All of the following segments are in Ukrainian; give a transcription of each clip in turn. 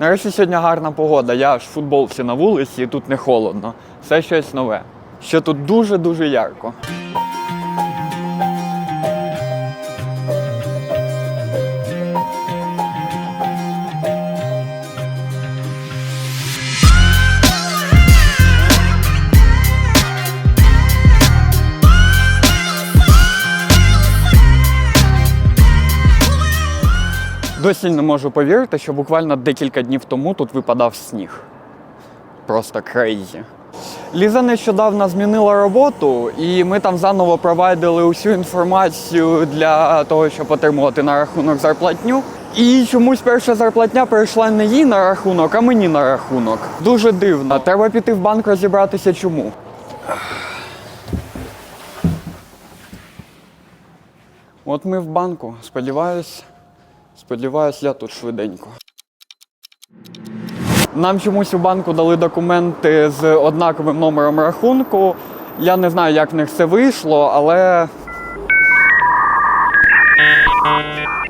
Нарешті сьогодні гарна погода. Я ж в футболці на вулиці і тут не холодно. Все щось нове. Ще тут дуже-дуже ярко. Досі не можу повірити, що буквально декілька днів тому тут випадав сніг. Просто крейзі. Ліза нещодавно змінила роботу, і ми там заново провайдили усю інформацію для того, щоб отримувати на рахунок зарплатню. І чомусь перша зарплатня перейшла не їй на рахунок, а мені на рахунок. Дуже дивно. Треба піти в банк розібратися чому. От ми в банку. Сподіваюсь, сподіваюсь, я тут швиденько. Нам чомусь у банку дали документи з однаковим номером рахунку. Я не знаю, як в них це вийшло, але.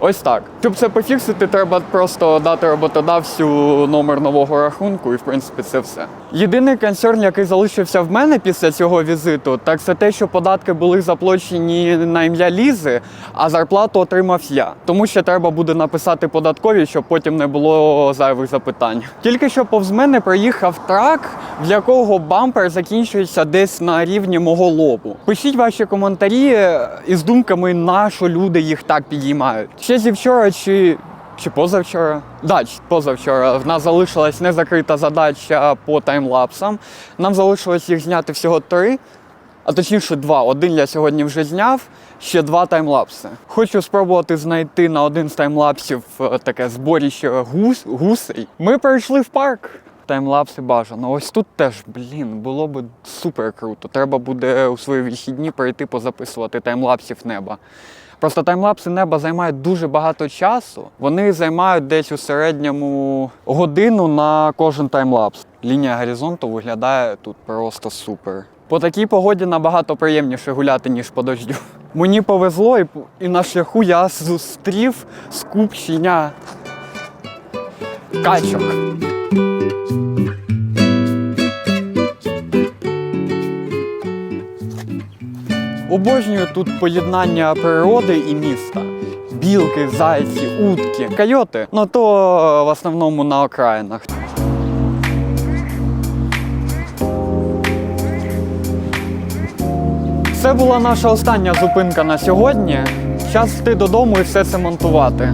Ось так. Щоб це пофіксити, треба просто дати роботодавцю номер нового рахунку, і в принципі це все. Єдиний концерн, який залишився в мене після цього візиту, так це те, що податки були заплачені на ім'я Лізи, а зарплату отримав я. Тому що треба буде написати податкові, щоб потім не було зайвих запитань. Тільки що повз мене проїхав трак, в якого бампер закінчується десь на рівні мого лобу. Пишіть ваші коментарі із думками, на що люди їх так підіймають. Ще зі вчора чи. Чи позавчора? Да, позавчора. В нас залишилась незакрита задача по таймлапсам. Нам залишилось їх зняти всього три, а точніше два. Один я сьогодні вже зняв, ще два таймлапси. Хочу спробувати знайти на один з таймлапсів е, таке зборіще гус, гусей. Ми прийшли в парк. Таймлапси бажано. Ось тут теж, блін, було б супер круто. Треба буде у свої вихідні прийти позаписувати таймлапсів неба. Просто таймлапси неба займають дуже багато часу. Вони займають десь у середньому годину на кожен таймлапс. Лінія горизонту виглядає тут просто супер. По такій погоді набагато приємніше гуляти, ніж по дождю. Мені повезло, і, і на шляху я зустрів скупчення качок. Обожнюю тут поєднання природи і міста. Білки, зайці, утки, койоти. Ну то е, в основному на окраїнах. Це була наша остання зупинка на сьогодні. Час йти додому і все це монтувати.